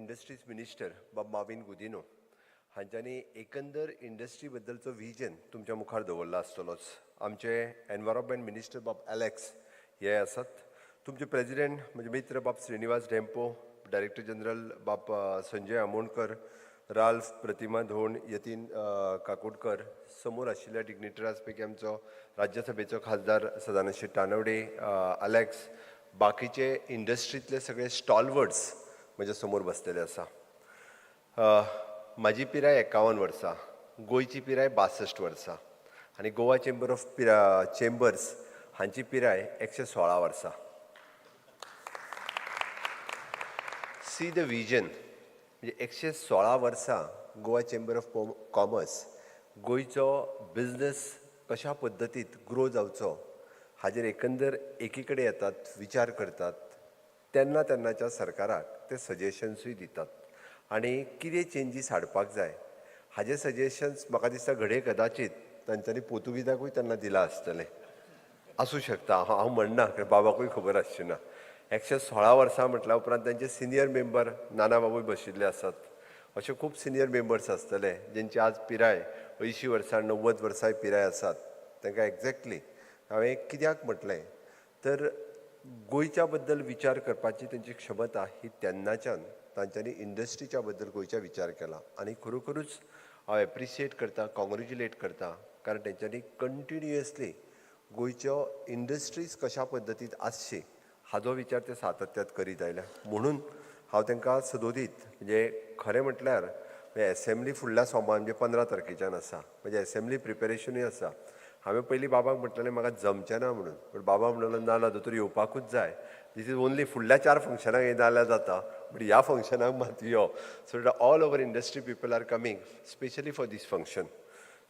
Industries minister बाब माविन गुदिनो हांच्यांनी एकंदर industry बद्दलचो vision तुमच्या मुखार दवरला आसतलोच. आमचे एनवायरमेंट मिनिस्टर बाब एलेक्स हे आसात. तुमचे प्रेसिडेंट म्हणजे मित्र बाब Shrinivas Dempo director general Bab Sanjay Amonkar Ralph Pratima Dhond Yatin Kakodkar समोर आशिल्ल्या डिग्निटराज पैकी आमचो राज्यसभेचो खासदार सदानंद तानवडे अलेक्स बाकीचे इंडस्ट्रीतले सगळे स्टॉलवर्ड्स म्हज्या समोर बसलेले आसा अ, म्हाजी पिराय एकावन्न वर्सां गोंयची पिराय बासश्ट वर्सां आनी गोवा चेंबर ऑफ पिरा चेंबर्स हांची पिराय एकशे सोळा वर्सां सी द विजन म्हणजे एकशे सोळा वर्सां गोवा चेंबर ऑफ कॉमर्स गोंयचो बिझनेस कशा पद्दतीत ग्रो जावचो हाजेर एकंदर एकीकडे येतात विचार करतात तेन्ना तेन्नाच्या सरकाराक ते सजेशन्सूय दितात. आनी कितें चेंजीस हाडपाक जाय? हाजे सजेशन्स म्हाका दिसता घडये कदाचित तांच्यांनी पोर्तुगीजाकूय तेन्ना दिला आसतलें. आसूं शकता. हांव हांव म्हणना कारण बाबाकूय खबर आसची ना एकशे सोळा वर्सां म्हटल्या उपरांत तांचे सिनियर मेंबर नाना बाबूय बशिल्ले आसात. अशे खूब सिनियर मेंबर्स आसतले जेंची आज पिराय अंयशीं वर्सां णव्वद वर्सांय पिराय आसात. तांकां एक्झॅक्टली हांवें कित्याक म्हटलें? तर गोंयच्या बद्दल विचार करपाची तेंची क्षमता ही तेन्नाच्यान तांच्यांनी इंडस्ट्रीच्या बद्दल गोंयच्या विचार केला. आनी खरोखरूच हांव एप्रिशिएट करता कॉंग्रेच्युलेट करता कारण तेंच्यांनी कंटिन्युअसली गोंयच्यो इंडस्ट्रीज कशा पद्दतीत आसची हाजो विचार ते सातत्यात करीत आयल्या. म्हणून हांव तांकां सदोदीत म्हणजे खरें म्हटल्यार म्हणजे एसेंब्ली फुडल्या सोमार म्हणजे पंदरा तारखेच्यान आसा. म्हणजे एसेंब्ली प्रिपेरेशनूय आसा. हांवें पयलीं बाबाक म्हटलेलें म्हाका जमचें ना म्हणून. पूण बाबा म्हणलो ना ना दोतोर येवपाकूच जाय. दीस इज ओन्ली फुडल्या चार फंक्शनाक येयना जाल्यार जाता बट ह्या फंक्शनाक मात यो. So all over industry people are coming specially for this function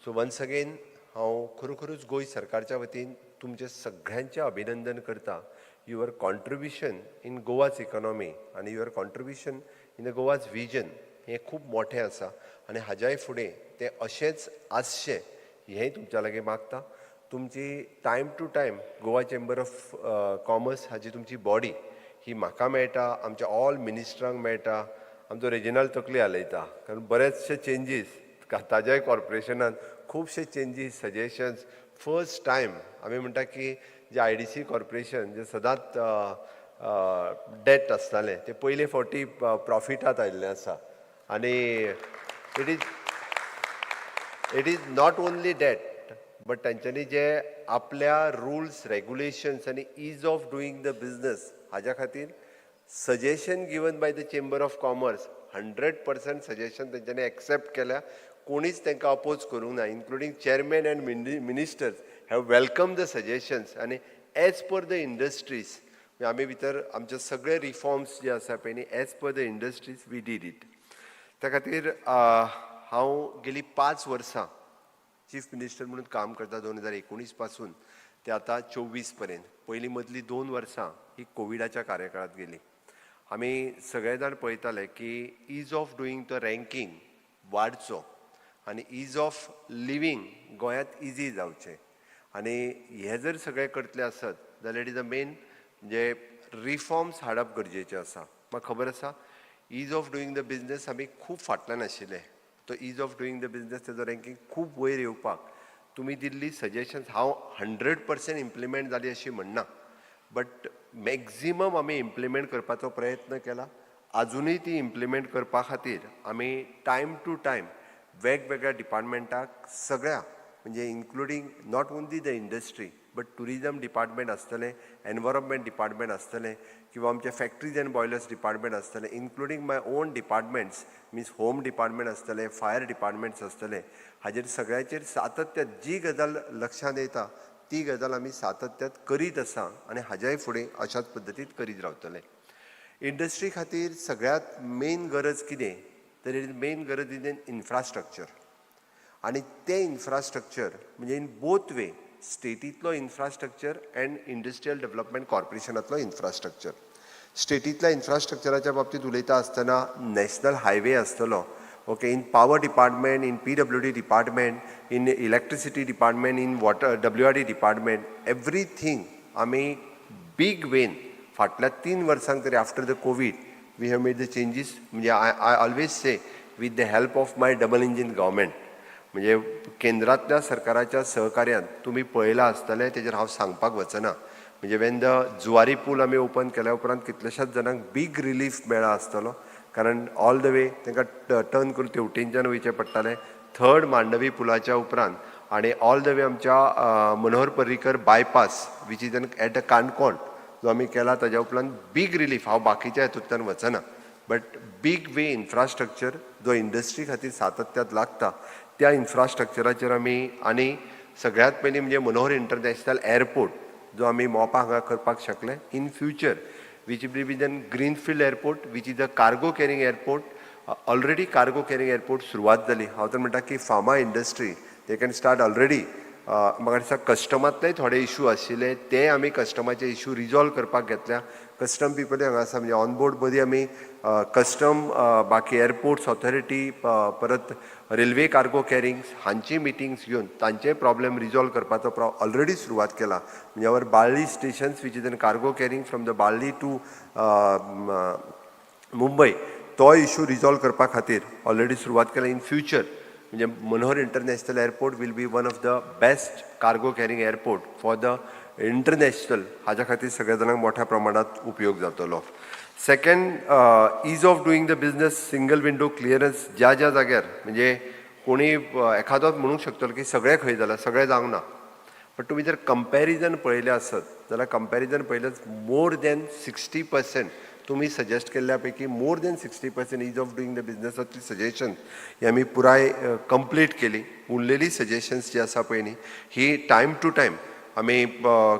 so once again हांव खरोखरूच गोंय सरकारच्या वतीन तुमचे सगळ्यांचें अभिनंदन करता. Your contribution in Goa's economy आनी your contribution in the Goa's vision हें खूब मोठें आसा. आनी हाज्याय फुडें तें अशेंच आसचें हेंय तुमच्या लागीं मागता. तुमची time to time Goa chamber of commerce हाची तुमची बॉडी ही म्हाका मेळटा आमच्या ऑल मिनिस्टरांक मेळटा आमचो रेजिनल तकली हालयता. कारण बरेचशे चेंजीस ताज्याय कॉर्पोरेशनान खुबशे चेंजीस सजेशन्स फर्स्ट टायम आमी म्हणटा की जे आय डी सी कॉर्पोरेशन जे सदांच डेट आसतालें ते पयले फावटी प्रॉफिटांत आयिल्लें आसा. आनी it is it is not only date but तांच्यांनी जे आपल्या रुल्स रेग्युलेशन्स आनी ease of doing the business हाज्या खातीर suggestion given by the chamber of commerce hundred percent suggestion तेंच्यांनी एक्सेप्ट केल्या. कोणीच तांकां अपोज करूंक ना including chairman and ministers have welcome the suggestions आनी एज पर द इंडस्ट्रीज आमी भितर आमचे सगळे रिफॉर्म्स जे आसा पळय न्ही as per the industries we did it त्या खातीर हांव गेली पांच वर्सां चीफ मिनिस्टर म्हणून काम करता दोन हजार एकोणीसपासून ते आतां चोवीसपर्यंत. पयलीं मदलीं दोन वर्सां ही कोविडाच्या कार्यकाळांत गेली. आमी सगळे जाण पळयताले की ease of doing the ranking वाडचो आनी इज ऑफ लिवींग गोंयांत इजी जावचें. आनी हे जर सगळे करतले आसत जाल्यार इट इज अ मेन म्हणजे रिफॉर्म्स हाडप गरजेचे आसा. म्हाका खबर आसा? Ease of doing the business आमी खूब फाटल्यान आशिल्ले. तो ease of doing the business तेजो रँकींग खूब वयर येवपाक तुमी दिल्ली सजेशन्स हांव हंड्रेड पर्सेंट इम्प्लिमेंट जाली अशी म्हणना बट मॅक्झिमम आमी इम्प्लिमेंट करपाचो प्रयत्न केला. अजुनूय ती इम्प्लिमेंट करपा खातीर आमी टायम टू टायम वेगवेगळ्या डिपार्टमेंटाक सगळ्या म्हणजे including not only the industry but tourism department आसतलें एनवायरमेंट डिपार्टमेंट आसतलें किंवां आमचे फॅक्ट्रीज एंड बॉयलर्स डिपार्टमेंट आसतलें including my own departments means home department आसतलें फायर डिपार्टमेंट्स आसतलें हाजेर सगळ्याचेर सातत्य जी गजाल लक्षांत येता ती गजाल आमी सातत्यात करीत आसा आनी हाज्याय फुडें अशाच पद्दतीत करीत रावतले. इंडस्ट्री खातीर सगळ्यांत मेन गरज कितें? तर मेन गरज इज इन इन्फ्रास्ट्रक्चर. आनी तें इन्फ्रास्ट्रक्चर म्हणजे इन बोथ वे स्टेटींतलो इन्फ्रास्ट्रक्चर अँड इंडस्ट्रियल डेव्हलपमेंट कॉर्पोरेशनांतलो इन्फ्रास्ट्रक्चर. स्टेटींतल्या इन्फ्रास्ट्रक्चराच्या बाबतींत उलयता आसतना नॅशनल हायवे आसतलो okay in power department in P W D department in electricity department in water W R D department everything आमी बीग वेन फाटल्या तीन वर्सांक तरी after the Covid we have made the changes म्हणजे I I always say with the help of my double engine government म्हणजे केंद्रातल्या सरकाराच्या सहकार्यान तुम्ही पळयलां आसतलें तेजेर हांव सांगपाक वचना. म्हणजे वेन द जुवारी पूल आमी ओपन केल्या उपरांत कितल्याशाच जाणांक बीग रिलीफ मेळ्ळा आसतलो कारण ऑल द वे तांकां टर्न करून तेवटेनच्यान वयचें पडटालें. थर्ड मांडवी पुलाच्या उपरांत आणि ऑल द वे आमच्या Manohar Parrikar bypass which is an at a Canacona जो आमी केला ताज्या उपरांत बीग रिलीफ हांव बाकीच्या हितूंतल्यान वचना. बट बीग वे इन्फ्रास्ट्रक्चर जो इंडस्ट्री खातीर सातत्यांत लागता त्या इन्फ्रास्ट्रक्चराचेर आमी आनी सगळ्यात पयलीं म्हणजे मनोहर इंटरनॅशनल एअरपोर्ट जो आमी मोपा हांगा करपाक शकले in future which be be then greenfield airport which is a cargo carrying airport already cargo carrying airport सुरवात जाली हांव तर म्हणटा की pharma industry they can start already म्हाका दिसता कस्टमांतले थोडे इशू आशिल्ले ते आमी कस्टमाचे इशू रिजॉल्व करपाक घेतल्या. कस्टम पिपल हांगा आसा म्हणजे ऑनबोर्ड मदीं आमी कस्टम बाकी एअरपोर्ट्स ऑथॉरिटी परत रेल्वे कार्गो कॅरिंग हांची मिटिंग्स घेवन तांचे प्रॉब्लेम रिजॉल्व करपाचो प्र ऑलरेडी सुरवात केला म्हणजे our Balli stations which is in cargo carrying from the Balli to Mumbai तो इशू रिजॉल्व करपा खातीर ऑलरेडी सुरवात केला इन फ्युचर म्हणजे Manohar international airport will be one of the best cargo carrying airport for the international हाज्या खातीर सगळ्या जाणांक मोठ्या प्रमाणात उपयोग जातलो. Second ease of doing the business single window clearance ज्या ज्या जाग्यार म्हणजे कोणी uh, एखादोच म्हणूंक शकतलो की सगळे खंय जालां सगळें जावंक ना. बट तुमी जर कंपॅरिजन पळयलें आसत जाल्यार कंपॅरिजन पळयलें मोर देन सिक्स्टी पर्सेंट तुम्ही सजेस्ट केल्ल्या पैकी more than sixty percent ease of doing the बिझनेसातली suggestion ही आमी पुराय uh, कंप्लीट केली. उरलेली सजेशन्स जी आसा पळय न्ही ही टायम टू टायम आमी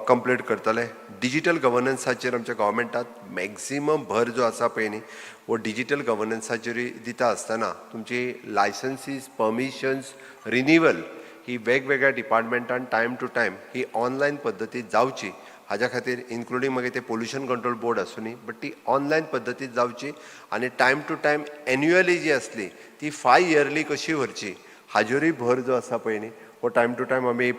कंप्लीट करतले डिजिटल गव्हर्नन्साचेर आमच्या गव्हर्मेंटात मॅक्झिमम भर जो आसा पळय न्ही वो डिजिटल गव्हर्नन्साचेरूय दिता आसतना तुमची लायसन्सीस परमिशन्स रिन्युअल ही वेगवेगळ्या डिपार्टमेंटान टायम टू टायम ही ऑनलायन पद्दतीत जावची हाज्या खातीर इन्क्लुडींग मागीर ते पोल्युशन कंट्रोल बोर्ड आसूं न्ही बट ती ऑनलायन पद्दतीत जावची आनी टायम टू टायम एन्युअली जी आसली ती फाय इयरली कशी व्हरची हाजेरूय भर जो आसा पळय न्ही हो टायम टू टायम आमी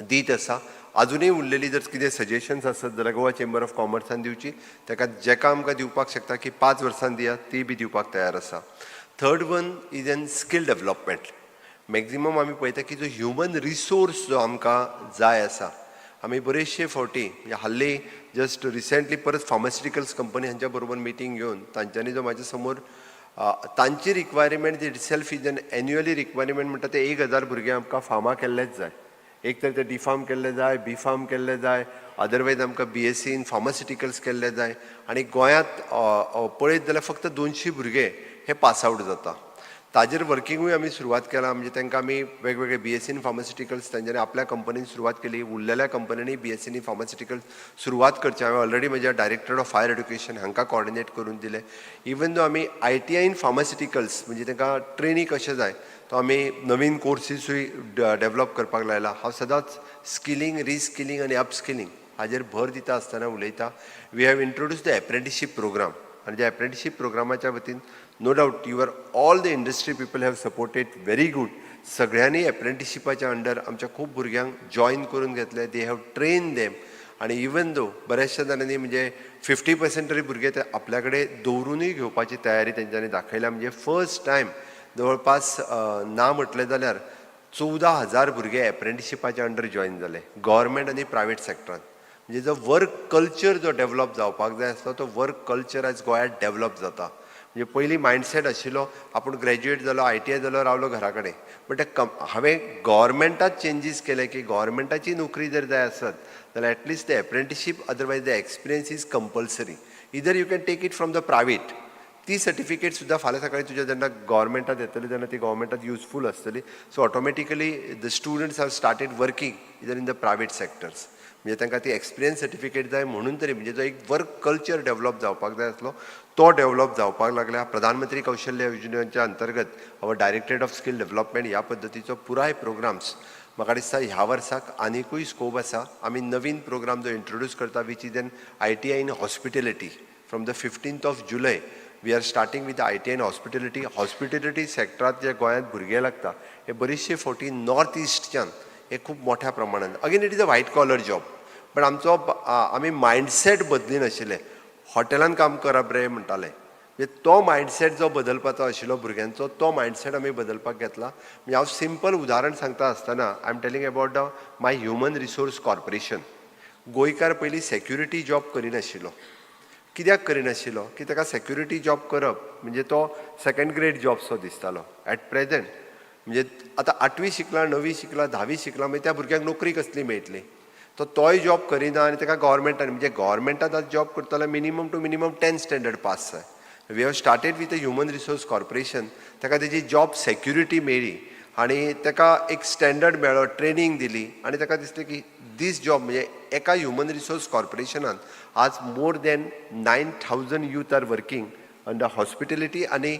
दीत आसा अजुनूय उरलेली जर कितें सजेशन्स आसत जाल्यार गोवा चेंबर ऑफ कॉमर्सान दिवची ताका जेका आमकां दिवपाक शकता की पांच वर्सां दियात ती बी दिवपाक तयार आसा third one is an skill development maximum आमी पळयता की जो ह्युमन रिसोर्स जो आमकां जाय आसा आमी बरेचशे फावटी म्हणजे हाल्ली जस्ट रिसेंटली परत फार्मास्युटिकल्स कंपनी हांच्या बरोबर मिटींग घेवन तांच्यांनी जो म्हाज्या समोर तांची requirement G self is an annually requirement म्हणटा ते एक हजार भुरगे आमकां फार्मा केल्लेच जाय. एक तर ते डी फार्म केल्ले जाय बी फार्म केल्ले जाय अदरवायज आमकां B S C in pharmaceuticals केल्ले जाय. आनी गोंयांत पळयत जाल्यार फक्त दोनशी भुरगे हे पास आवट जाता. ताजेर वर्किंगूय आमी सुरवात केला. म्हणजे तांकां आमी वेगवेगळे बी एस सीन फार्मास्युटिकल्स तांच्यांनी आपल्या कंपनीन सुरवात केली. उरलेल्या कंपनींनी बी एस सीनी फार्मास्युटिकल्स सुरवात करची. हांवें ऑलरेडी म्हज्या डायरेक्टर ऑफ हायर एड्युकेशन हांकां कॉर्डिनेट करून दिले. इवन दो आमी आय टी आयन फार्मास्युटिकल्स म्हणजे तांकां ट्रेनी कशें जाय तो आमी नवीन कोर्सीसूय डेव्हलप करपाक लायला. हांव सदांच स्किलींग रिस्किलींग आनी अपस्किलींग हाजेर भर दिता आसतना उलयता we have introduce the apprenticeship programme आनी त्या एप्रेंटिसशीप प्रोग्रामाच्या वतीन no doubt your all the industry people have supported very good सगळ्यांनी एप्रेंटिसशिपाच्या अंडर आमच्या खूप भुरग्यांक जॉईन करून घेतले दे हॅव ट्रेन देम आणि इवन दो बऱ्याचशा जाणांनी म्हणजे फिफ्टी पर्सेंट तरी भुरगे ते आपल्याकडे दवरूनही घेवपाची तयारी तेंच्यांनी दाखयल्या म्हणजे फर्स्ट टायम जवळपास ना म्हटलें जाल्यार चवदा हजार भुरगे एप्रेंटिसशिपाच्या अंडर जॉईन जाले गव्हर्मेंट आनी प्रायवेट सेक्टरान म्हणजे जो वर्क कल्चर जो डेव्हलप जावपाक जाय आसलो तो वर्क कल्चर आयज गोंयांत डेव्हलप जाता. म्हणजे पयलीं मायंडसेट आशिल्लो आपूण ग्रॅज्युएट जालो आय टी आय जालो रावलो घरा कडेन बट कम हांवें गोवोरमेंटात चेंजीस केले की गव्हर्मेंटाची नोकरी जर जाय आसत जाल्यार at least the apprenticeship otherwise the experience is compulsory either you can take it from the private ती सर्टिफिकेट सुद्दां फाल्यां सकाळी तुज्या जेन्ना गव्हर्मेंटात येतली तेन्ना ती गव्हर्मेंटात युजफूल आसतली so automatically the students have started working either in the private sectors म्हणजे तांकां ती एक्सपिरियन्स सर्टिफिकेट जाय म्हणून तरी म्हणजे जो एक वर्क कल्चर डेव्हलप जावपाक जाय आसलो तो डेव्हलप जावपाक लागल्या. प्रधानमंत्री कौशल्य योजनेच्या अंतर्गत our directorate of skill development ह्या पद्दतीचो पुराय प्रोग्राम्स म्हाका दिसता ह्या वर्साक आनिकूय स्कोप आसा. आमी नवीन प्रोग्राम जो इंट्रोड्यूस करता which is an I T I in hospitality from the fifteenth of July we are starting with I T I in hospitality hospitality सॅक्टरांत जे गोंयांत भुरगे लागता हे बरेचशे फावटी नॉर्थ इस्टच्यान हे खूब मोठ्या प्रमाणात again it is a white collar job पण आमचो आमी मायंडसेट बदली नाशिल्ले हॉटेलान काम करप रे म्हणटाले. म्हणजे तो मायंडसेट जो बदलपाचो आशिल्लो भुरग्यांचो तो मायंडसेट आमी बदलपाक घेतला. म्हणजे हांव सिंपल उदाहरण सांगता आसतना I am telling about the my human resource corporation गोंयकार पयलीं सेक्युरिटी जॉब करिनाशिल्लो. कित्याक करिनाशिल्लो? की ताका सेक्युरिटी जॉब करप म्हणजे तो सेकंड ग्रेड जॉब सो दिसतालो ॲट प्रेझेंट म्हणजे आतां आठवी शिकला णवी शिकला धावी शिकला मागीर त्या भुरग्यांक नोकरी कसली मेळटली? तो तोय जॉब करिना आनी ताका गव्हर्मेंटान म्हणजे गव्हर्मेंटान आतां जॉब करतलो minimum two minimum ten standard pass जाय we have started with a human resource corporation ताका तेजी जॉब सेक्युरिटी मेळ्ळी आनी ताका एक स्टँडर्ड मेळ्ळो ट्रेनींग दिली आनी ताका दिसलें की दीस जॉब म्हणजे एका ह्युमन रिसोर्स कॉर्पोरेशनान आज more than nine thousand youth are working under hospitality आनी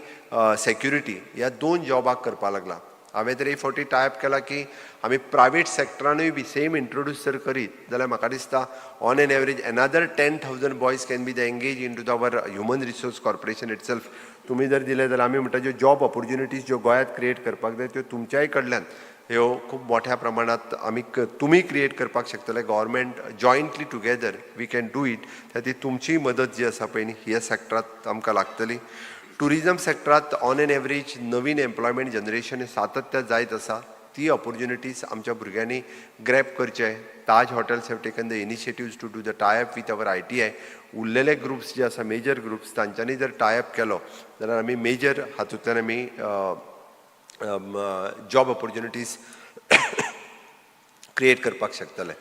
सेक्युरिटी ह्या दोन जॉबाक करपाक लागला. हांवें तर एक फावटी टायप केला की आमी प्रायवेट सॅक्टरानूय बी सेम इंट्रोड्यूस जर करीत. जाल्यार म्हाका दिसता on an average another ten thousand boys can be the engage in to the our human resource corporation itself तुमी जर दिले जाल्यार आमी म्हणटा ज्यो जॉब ऑपॉर्च्युनिटीज ज्यो गोंयांत क्रिएट करपाक जाय त्यो तुमच्याय कडल्यान. ह्यो खूब मोठ्या प्रमाणांत आमी तुमी क्रिएट करपाक शकतले. Government jointly together we can do it ती तुमची मदत जी आसा पळय न्ही ह्या सॅक्टरांत आमकां लागतली. टुरिजम सॅक्टरांत ऑन एन एवरेज नवीन एम्प्लॉयमेंट जनरेशन सातत्य जायत आसा ती ऑपॉर्च्युनिटीज आमच्या भुरग्यांनी ग्रॅप करचे Taj hotels have taken the initiatives to do the tie up with our I T I उरलेले ग्रुप्स जे आसा मेजर ग्रुप्स तांच्यांनी जर टायअप केलो जाल्यार आमी मेजर हातूंतल्यान आमी जॉब ऑपॉर्च्युनिटीज क्रिएट करपाक शकतले.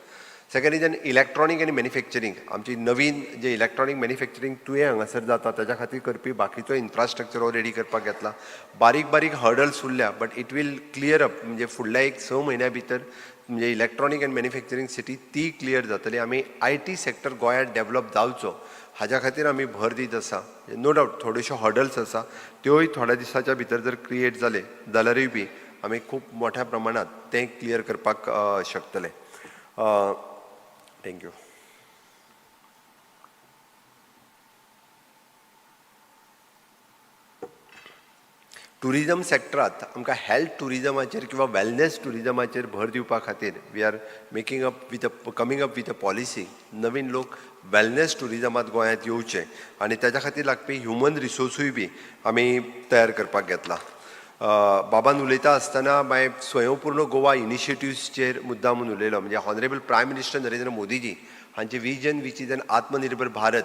सेकेंड इज इलेक्ट्रॉनिक आनी मॅन्युफॅक्चरींग आमची नवीन जे इलेक्ट्रॉनिक मॅन्युफॅक्चरींग तुवें हांगासर जाता ताच्या खातीर करपी बाकीचो इन्फ्रास्ट्रक्चर हो रेडी करपाक घेतला. बारीक बारीक हर्डल्स उरल्या but it will clear up म्हणजे फुडल्या एक स म्हयन्या भितर म्हणजे इलेक्ट्रॉनिक अँड मॅन्युफॅक्चरींग सिटी ती क्लियर जातली. आमी आय टी सॅक्टर गोंयांत डेव्हलप जावचो. हाज्या खातीर आमी भर दीत आसा. नो डावट थोड्योश्यो हर्डल्स आसा. त्योय थोड्या दिसाच्या भितर जर क्रिएट जाले जाल्यारूय बी आमी खूब मोठ्या प्रमाणात तें क्लियर करपाक शकतले. थँक्यू टुरिजम सॅक्टरांत आमकां हेल्थ टुरिजमाचेर किंवा वेलनेस टुरिजमाचेर भर दिवपा खातीर we are making up with a coming up with a policy नवीन लोक वेलनेस टुरिजमांत गोंयांत येवचे. आनी ताच्या खातीर लागपी ह्युमन रिसोर्सूय बी आमी तयार करपाक घेतला. बाबान उलयता आसतना मागीर स्वयंपूर्ण गोवा इनिशिएटिव्सचेर मुद्दामून उलयलो. म्हणजे honourable prime minister Narendra Modiji हांचे विजन वीच इज एन आत्मनिर्भर भारत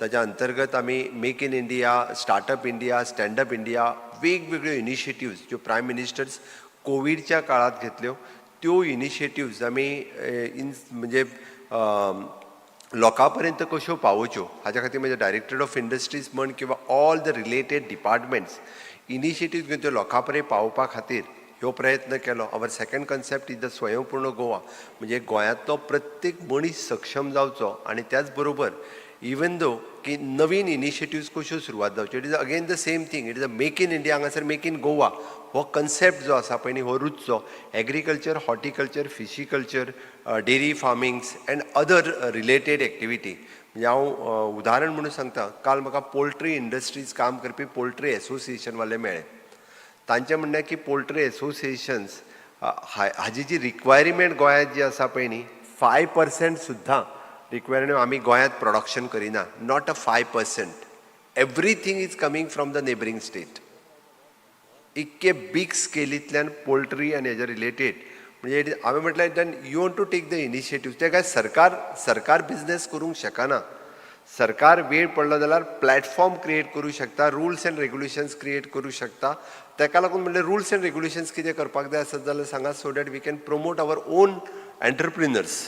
ताच्या अंतर्गत आमी make in India startup India standup India वेगवेगळ्यो इनिशिएटिव्ज ज्यो प्रायम मिनिस्टर्स कोविडच्या काळात घेतल्यो त्यो इनिशिएटिव्ज आमी इन म्हणजे लोकां पर्यंत कश्यो पावोवच्यो हाच्या खातीर म्हणजे डायरेक्टर ऑफ इंडस्ट्रीज म्हण किंवा all the related departments initiatives घेवन त्यो लोकां पर्यंत पावोवपा खातीर ह्यो प्रयत्न केलो. Our second concept is the Swayampurna Goa म्हणजे गोंयांतलो प्रत्येक मनीस सक्षम जावचो आनी त्याच बरोबर इवन दो की नवीन इनिशिएटिव्ज कश्यो सुरवात जावच्यो it is again the same thing it is a make in India हांगासर मेक इन गोवा हो कन्सेप्ट जो आसा पळय न्ही हो रुचचो agriculture horticulture fishiculture dairy farmings and other related activity म्हणजे हांव उदाहरण म्हणून सांगता काल म्हाका पोल्ट्री इंडस्ट्रीज काम करपी पोल्ट्री एसोसिएशन वाले मेळ्ळे तांचें म्हणणें की पोल्ट्री एसोसिएशन्स हाजी जी रिक्वायरमेंट गोंयांत जी आसा पळय न्ही फाय पर्सेंट सुद्दां रिक्वायरमेंट आमी गोंयांत production Kareena not a five percent. Everything is coming from the neighbouring state इतके बीग स्केलींतल्यान पोल्ट्री आनी हेजे रिलेटेड म्हणजे हांवें म्हटलें then you want to take the initiative ते काय सरकार सरकार बिझनेस करूंक शकना. सरकार वेळ पडलो जाल्यार प्लॅटफॉर्म क्रिएट करूं शकता रुल्स अँड रेग्युलेशन्स क्रिएट करूं शकता. ताका लागून म्हणजे रुल्स अँड रेग्युलेशन्स कितें करपाक जाय आसत जाल्यार सांगात so that we can promote our own entrepreneurs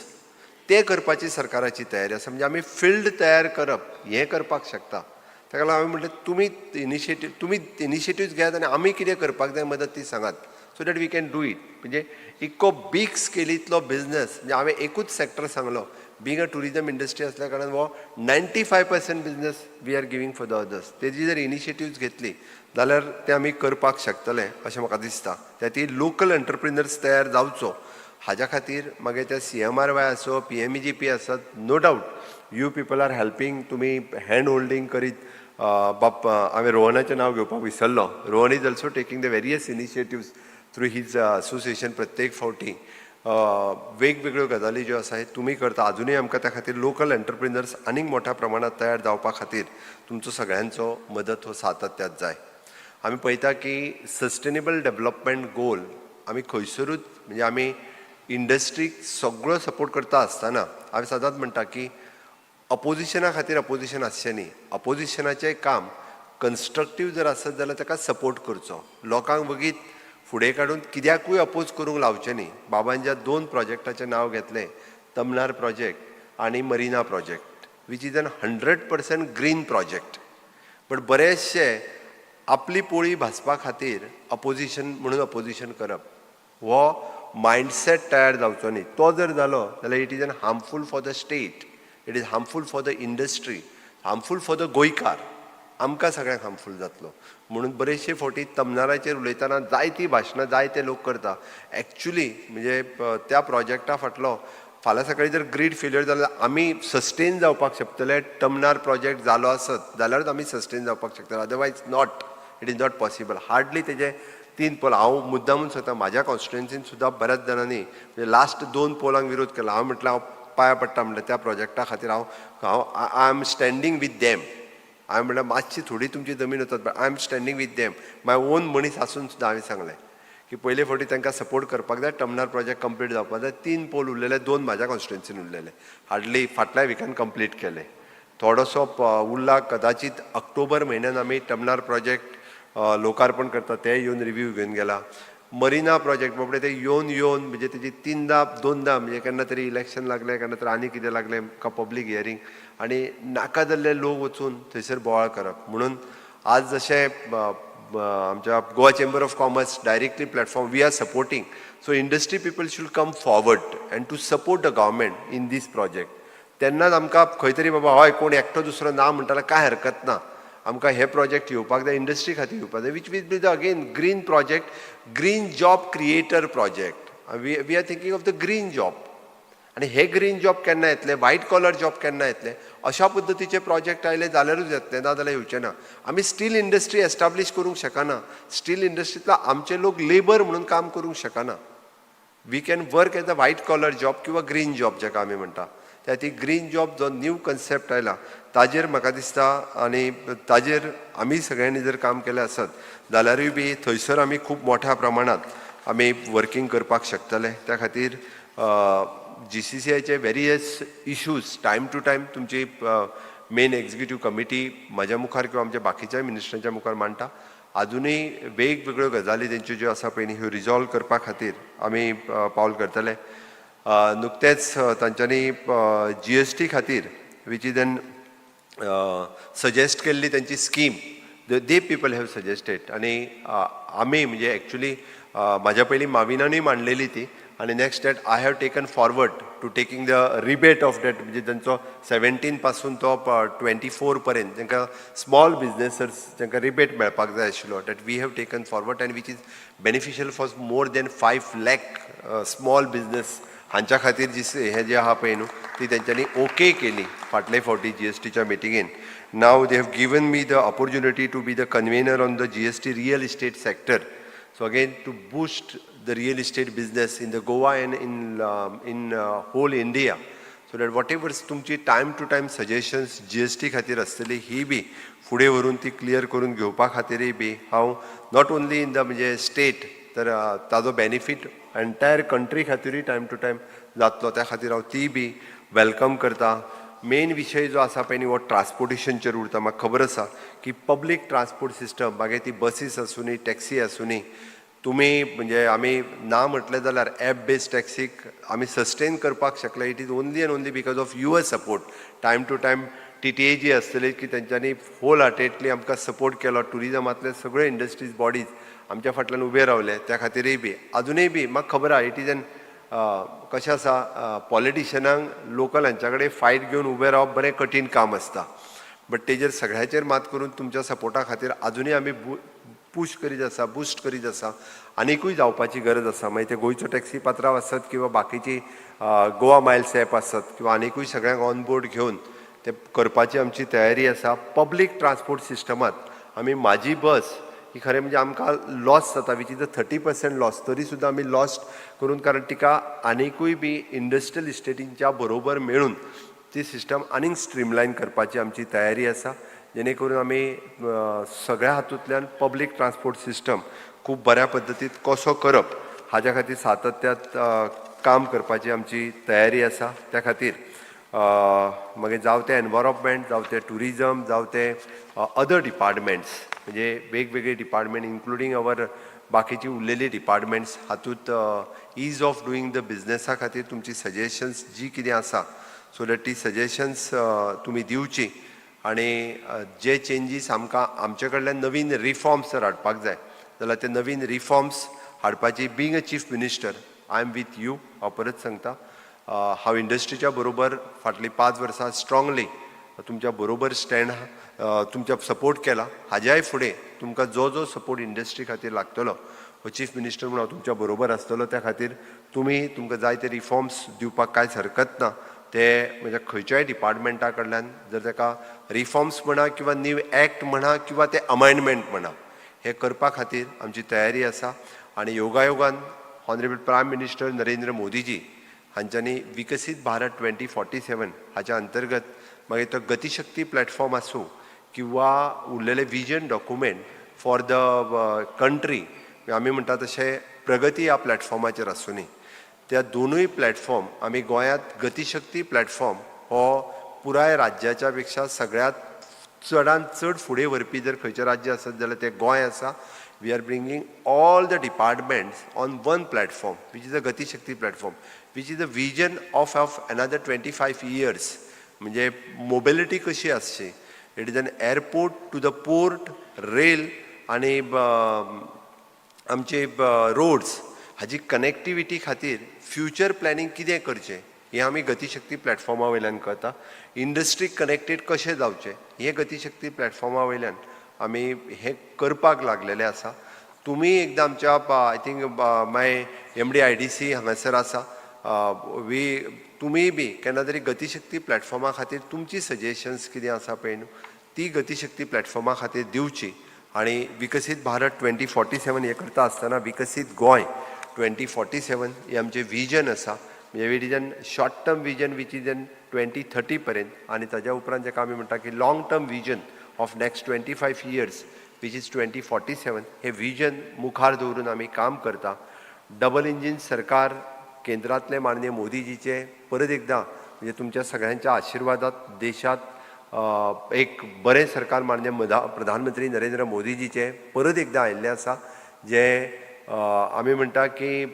ते करपाची सरकाराची तयारी आसा म्हणजे आमी फिल्ड तयार करप हें करपाक शकता. ताका लागून हांवें म्हटलें तुमी इनिशिएटीव तुमी इनिशिएटीव्स घेयात आनी आमी कितें करपाक जाय मदत ती सांगात. So that we can do it म्हणजे इतको बीग स्केलींतलो बिझनेस म्हणजे हांवें एकूच सॅक्टर सांगलो. बींग अ टुरिजम इंडस्ट्री असल्या कारणान हो ninety five percent business we are giving for the others तेजी जर इनिशिएटिव्ज घेतली जाल्यार ते आमी करपाक शकतले अशें म्हाका दिसता. त्या ती लोकल एंटरप्रिनर्स तयार जावचो. हाज्या खातीर मागीर ते सी एम आर वाय आसो P M E G P आसत no doubt you people are helping तुमी हँड होल्डिंग करीत बाप हांवें रोहनाचें नांव घेवपाक विसरलो. Rohan is also taking the various initiatives through his association प्रत्येक फावटी वेगवेगळ्यो गजाली ज्यो आसा तुमी करता. अजुनूय आमकां त्या खातीर लोकल एंटरप्रिनर्स आनीक मोठ्या प्रमाणात तयार जावपा खातीर तुमचो सगळ्यांचो मदत हो सातत्यात जाय. आमी पळयता की सस्टेनेबल डेवलपमेंट गोल आमी खंयसरूच म्हणजे आमी इंडस्ट्रीक सगळो सपोर्ट करता आसतना हांवें सदांच म्हणटा की अपोजिशना खातीर अपोजिशन आसचें न्ही. अपोजिशनाचें काम कन्स्ट्रक्टीव जर आसत जाल्यार ताका सपोर्ट करचो. लोकांक वगीत फुडें काडून कित्याकूय अपोज करूंक लावचें न्ही. बाबान ज्या दोन प्रोजेक्टाचें नांव घेतलें तमनार प्रोजेक्ट आनी marina project which is an hundred percent green project but बरेचशे आपली पोळी भाजपा खातीर अपोजिशन म्हणून अपोजिशन करप हो मायंडसेट तयार जावचो न्ही. तो जर जालो जाल्यार it is an harmful for the state it is harmful for the industry harmful for the गोंयकार आमकां सगळ्यांक हार्मफूल जातलो. म्हणून बरेचशे फावटी तमनाराचेर उलयतना जायतीं भाशणां जायते लोक करता. एक्चुली म्हणजे त्या प्रोजेक्टा फाटलो. फाल्यां सकाळीं जर ग्रीड फेल्युअर जाल्यार आमी सस्टेन जावपाक शकतले. टमनार प्रोजेक्ट जालो आसत जाल्यारूच आमी सस्टेन जावपाक शकतले. Otherwise not it is not possible hardly तेजे तीन पोल. हांव मुद्दामून सांगता म्हाज्या कॉन्स्टिट्युएन्सीन सुद्दां बऱ्याच जाणांनी म्हणजे लास्ट दोन पोलांक विरोध केला. हांव म्हटलं हांव पांया पडटा म्हणलें त्या प्रोजेक्टा खातीर. हांव हांव I am standing with them हांवें म्हणल्यार मातशी थोडी तुमची जमीन वतात I am standing with them my own मनीस आसून सुद्दां हांवें सांगलें की पयले फावटी तांकां सपोर्ट करपाक जाय टमनार प्रोजेक्ट कंप्लीट जावपाक जाय तीन पोल उरलेले दोन म्हाज्या कॉन्स्टिट्युन्सीन उरलेले. हार्डली फाटल्या विकान कंप्लीट केले. थोडोसो उरला कदाचित ऑक्टोबर म्हयन्यान आमी टमनार प्रोजेक्ट लोकार्पण करता ते येवन रिव्यू घेवन गेला. मरिना प्रोजेक्ट बाबडे ते येवन येवन म्हणजे तेजी तीनदा दोनदा म्हणजे केन्ना तरी इलेक्शन लागलें केन्ना तरी आनी कितें लागलें का पब्लीक हियरींग आनी नाका जाल्ले लोक वचून थंयसर बोवाळ करप. म्हणून आज जशें आमच्या Goa chamber of commerce directly platform we are supporting so industry people should come forward and to support the government in these project तेन्नाच आमकां खंय तरी बाबा हय कोण एकटो दुसरो ना म्हणटालो काय हरकत ना. आमकां हे प्रोजेक्ट येवपाक जाय इंडस्ट्री खातीर येवपाक जाय which will be the again green project green job creator project we we are thinking of the green job आनी हे ग्रीन जॉब केन्ना येतले व्हायट कॉलर जॉब केन्ना येतले अशा पद्दतीचे प्रोजेक्ट आयले जाल्यारूच येतले ना जाल्यार येवचे ना. आमी स्टील इंडस्ट्री एस्टाब्लीश करूंक शकना. स्टील इंडस्ट्रींतलो आमचे लोक लेबर म्हणून काम करूंक शकना. We can work as a white collar job किंवा ग्रीन जॉब जाका आमी म्हणटा त्या ती ग्रीन जॉब जो न्यू कन्सेप्ट आयला ताजेर म्हाका दिसता आनी ताजेर आमी सगळ्यांनी जर काम केलें आसत जाल्यारूय बी थंयसर आमी खूब मोठ्या प्रमाणांत आमी वर्कींग करपाक शकतले. त्या खातीर जी सी सी आयचे various issues time to time तुमची मेन एक्झिक्युटीव कमिटी म्हज्या मुखार किंवा आमच्या बाकीच्या मिनिस्टरांच्या मुखार मांडटा. अजूनय वेगवेगळ्यो गजाली तेंच्यो ज्यो आसा पळय ह्यो रिजॉल्व करपा खातीर आमी पावल करतले. नुकतेच तांच्यांनी जी एस टी खातीर वीच इज एन सजेस्ट केल्ली तांची scheme they people have suggested आनी आम्ही आमी म्हणजे एक्चुली म्हाज्या पयलीं माविनानूय मांडलेली ती. आनी next date I have taken forward to taking the rebate of date म्हणजे तांचो सेवेंटीन पासून तो ट्वेंटी फोर पर्यंत तांकां स्मॉल बिजनेसर्स तांकां रिबेट मेळपाक जाय आशिल्लो that we have taken forward and which is beneficial for more than five lakh small business हांच्या खातीर जी हे जे आहा पळय न्हू ती तेंच्यांनी ओके केली. फाटले फावटी जी एस टीच्या मिटिंगेन नाव they have given me the opportunity to be the convener on the G S T real estate sector so again to boost the real estate business in the Goa and in in whole India so that whatever तुमची time to time suggestions G S T खातीर आसतली ही बी फुडें व्हरून ती clear करून घेवपा खातीरय बी हांव नॉट ओन्ली इन द म्हणजे स्टेट तर ताजो बेनिफीट एंटायर कंट्री खातीरूय टायम टू टायम जातलो. त्या खातीर हांव ती बी वेलकम करता. मेन विशय जो आसा पळय न्ही हो ट्रान्सपोर्टेशनचेर उरता. म्हाका खबर आसा की पब्लीक ट्रान्सपोर्ट सिस्टम मागीर ती बसीस आसुनी टॅक्सी आसूं तुम्ही तुमी म्हणजे आमी ना म्हटलें जाल्यार ॲप बेस्ड टॅक्सीक आमी सस्टेन करपाक शकले. It is only and only because of your support time to time T T A G आसतली की तेंच्यांनी होल हार्टेडली आमकां सपोर्ट केलो. टुरिजमांतले सगळे इंडस्ट्रीज बॉडीज आमच्या फाटल्यान उबे रावले त्या खातीरय बी. अजूनय बी म्हाका खबर आहा इट इज एन कशें आसा पॉलिटिशनांक लोकल हांच्या कडेन फायट घेवन उबें रावप बरें कठीण काम आसता बट तेजेर सगळ्याचेर मात करून तुमच्या सपोर्टा खातीर आजुनूय आमी पुश करीत आसा बुस्ट करीत आसा आनिकूय जावपाची गरज आसा मागीर ते गोंयचो टॅक्सी पात्रांव आसत किंवा बाकीची गोवा मायल्स एप आसत किंवा आनिकूय सगळ्यांक ऑन बोर्ड घेवन ते करपाची आमची तयारी आसा पब्लीक ट्रान्सपोर्ट सिस्टमांत आमी म्हाजी बस ही खरें म्हणजे आमकां लॉस जाता which is a thirty percent loss तरी सुद्दां आमी लॉस्ट करून कारण तिका आनीकूय बी इंडस्ट्रियल इस्टेटींच्या बरोबर मेळून ती सिस्टम आनीक स्ट्रीमलायन करपाची आमची तयारी आसा जेणे करून आमी सगळ्या हातूंतल्यान पब्लीक ट्रान्सपोर्ट सिस्टम खूब बऱ्या पद्दतीत कसो करप हाज्या खातीर सातत्यात काम करपाची आमची तयारी आसा त्या खातीर मागीर जावं ते एनवायरमेंट जावं ते ट्युरिजम जावं ते अदर डिपार्टमेंट्स म्हणजे वेगवेगळे डिपार्टमेंट इन्क्लुडींग अवर बाकीची उरलेली डिपार्टमेंट्स हातूंत इज ऑफ डुईंग द बिझनेसा खातीर तुमची सजेशन्स जी कितें आसा सो दॅट ती सजेशन्स तुमी दिवची आनी जे चेंजीस आमकां आमचे कडल्यान नवीन रिफॉर्म्स जर हाडपाक जाय जाल्यार ते नवीन रिफॉर्म्स हाडपाची being a chief minister I am with you हांव परत सांगता हांव इंडस्ट्रीच्या बरोबर फाटलीं पांच वर्सां स्ट्रोंगली तुमच्या बरोबर स्टँड तुमच्या सपोर्ट केला. हाज्याय फुडें तुमकां जो जो सपोर्ट इंडस्ट्री खातीर लागतलो हो चीफ मिनिस्टर म्हणून हांव तुमच्या बरोबर आसतलो त्या खातीर तुमी तुमकां जाय ते रिफॉर्म्स दिवपाक कांयच हरकत ना. ते म्हणजे खंयच्याय डिपार्टमेंटा कडल्यान जर ताका रिफॉर्म्स म्हणा किंवा नीव एक्ट म्हणा किंवा ते अमायंडमेंट म्हणा हे करपा खातीर आमची तयारी आसा. आनी योगायोगान honourable prime minister Narendra Modi ji हांच्यांनी Viksit Bharat twenty forty सेवन हाच्या अंतर्गत मागीर तो गतिशक्ती प्लॅटफॉर्म आसूं किंवा उरलेले vision document for the country आमी म्हणटा तशें प्रगती ह्या प्लॅटफॉर्माचेर आसूंनी त्या दोनूय प्लॅटफॉर्म आमी गोंयांत गतिशक्ती प्लॅटफॉर्म हो पुराय राज्याच्या पेक्षा सगळ्यात चडांत चड फुडें व्हरपी जर खंयचें राज्य आसत जाल्यार तें गोंय आसा. We are bringing all the departments on one platform which is a Gatishakti platform which is a vision of of another twenty five years म्हणजे मोबिलिटी कशी आसची it is an airport to the port rail आनी आमचे roads हाजी connectivity खातीर future planning कितें करचें? हें आमी गतिशक्ती प्लॅटफॉर्मा वयल्यान करता इंडस्ट्रीक कनेक्टेड कशें जावचें? हें गतिशक्ती प्लॅटफॉर्मा वयल्यान आमी हें करपाक लागलेले आसा. तुमी एकदां आमच्या I think my M D I D C हांगासर आसा. वी तुमी बी केन्ना तरी गतिशक्ती प्लॅटफॉर्मा खातीर तुमची सजेशन्स कितें आसा पळय न्हू ती गतीशक्ती प्लॅटफॉर्मा खातीर दिवची. आनी विकसीत भारत ट्वेंटी फोर्टी सेवन हें करता आसतना विकसीत गोंय ट्वेंटी फोर्टी सेवन हें आमचें विजन आसा. म्हणजे vision short term vision which is in twenty thirty पर्यंत. आनी ताज्या उपरांत जेका आमी म्हणटा की long term vision of next twenty five years which is twenty forty seven हे विजन मुखार दवरून आमी काम करता. डबल इंजीन सरकार केंद्रातले माननीय मोदीजीचे परत एकदां म्हणजे तुमच्या सगळ्यांच्या आशिर्वादात देशात एक बरें सरकार माननीय मदा प्रधानमंत्री नरेंद्र मोदीजीचे परत एकदां आयिल्लें आसा जे आमी म्हणटा की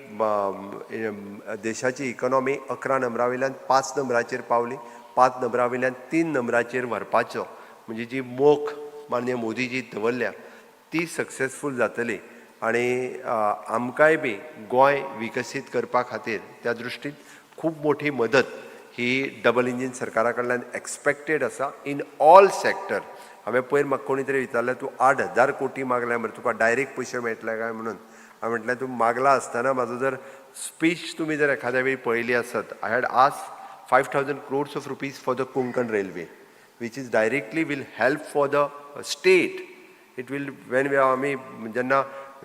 देशाची इकॉनॉमी अकरा नंबरा वयल्यान पांच नंबराचेर पावली. पांच नंबरा वयल्यान तीन नंबराचेर व्हरपाचो. म्हणजे जी मोख माननीय मोदीजी दवरल्या ती सक्सेसफूल जातली. आनी आमकाय आमकांय बी गोंय विकसीत करपा खातीर त्या दृश्टीन खूब मोठी मदत ही डबल इंजीन सरकारा कडल्यान एक्सपेक्टेड आसा इन ऑल सॅक्टर. हांवें पयर म्हाका कोणी तरी विचारलें तूं आठ हजार कोटी मागल्या मरे तुका डायरेक्ट पयशे मेळटले काय म्हणून? हांवें म्हटलें तूं मागला आसतना म्हाजो जर स्पीच तुमी जर एखाद्या वेळी पळयली आसत I had as five thousand crores of rupees for the Konkan railway which is directly will help for the state it will when we आमी जेन्ना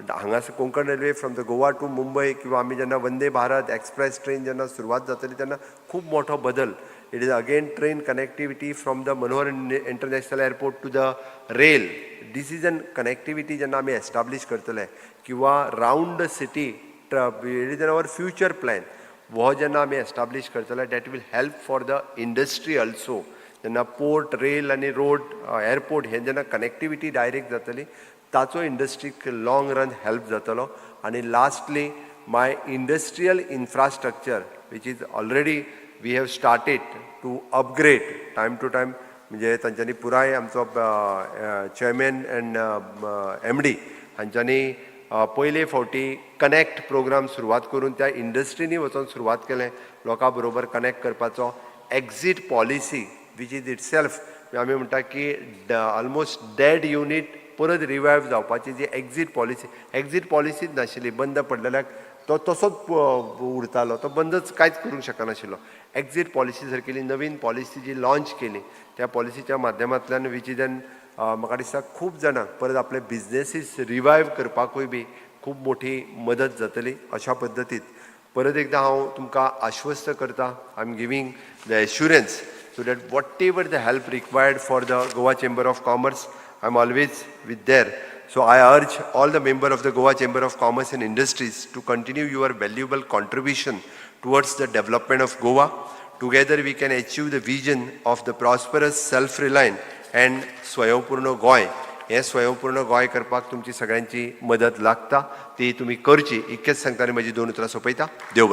हांगासर Konkan railway from the Goa to Mumbai किंवा आमी जेन्ना Vande Bharat express train जेन्ना सुरवात जातली तेन्ना खूब मोठो बदल. It is again train connectivity from the Manohar international airport to the rail this is an connectivity जेन्ना आमी एस्टाब्लीश करतले किंवा round the city it is an our future plan हो जेन्ना आमी एस्टाब्लीश करतले that will help for the industry also जेन्ना port rail आनी रोड एअरपोर्ट हे जेन्ना कनेक्टिविटी डायरेक्ट जातली ताचो इंडस्ट्रीक लाँग रन हेल्प जातलो. आनी lastly my industrial infrastructure which is already we have started to upgrade time to time म्हणजे तांच्यांनी पुराय आमचो चेअरमॅन एंड एम डी हांच्यांनी पयले फावटी कनेक्ट प्रोग्राम सुरवात करून त्या इंडस्ट्रीनी वचून सुरवात केलें. लोकां बरोबर कनेक्ट करपाचो exit policy which is itself आमी म्हणटा की ऑलमोस्ट डेड युनीट परत रिवायव जावपाची जी एक्झीट पॉलिसी एक्झीट पॉलिसीच नाशिल्ली बंद पडलेल्याक तो तसोच उरतालो. तो बंदच कांयच करूंक शकनाशिल्लो. एक्झीट पॉलिसी सारकेली नवीन पॉलिसी जी लॉन्च केली त्या पॉलिसीच्या माध्यमांतल्यान विचिदन म्हाका दिसता खूब जाणांक परत आपले बिझनेसीस रिवायव करपाकूय बी खूब मोठी मदत जातली अशा पद्दतीत परत एकदा हांव तुमकां आश्वस्त करता I am giving the assurance so that whatever the help required for the Goa chamber of commerce I am always with there So I urge all the member of the Goa Chamber of Commerce and Industries to continue your valuable contribution towards the development of Goa. Together we can achieve the vision of the prosperous, self-reliant and स्वयंपूर्ण गोंय हे स्वयंपूर्ण गोंय करपाक तुमची सगळ्यांची मदत लागता ती तुम्ही करची इतकेच सांगता आनी म्हजी दोन उतरां सोंपयता देव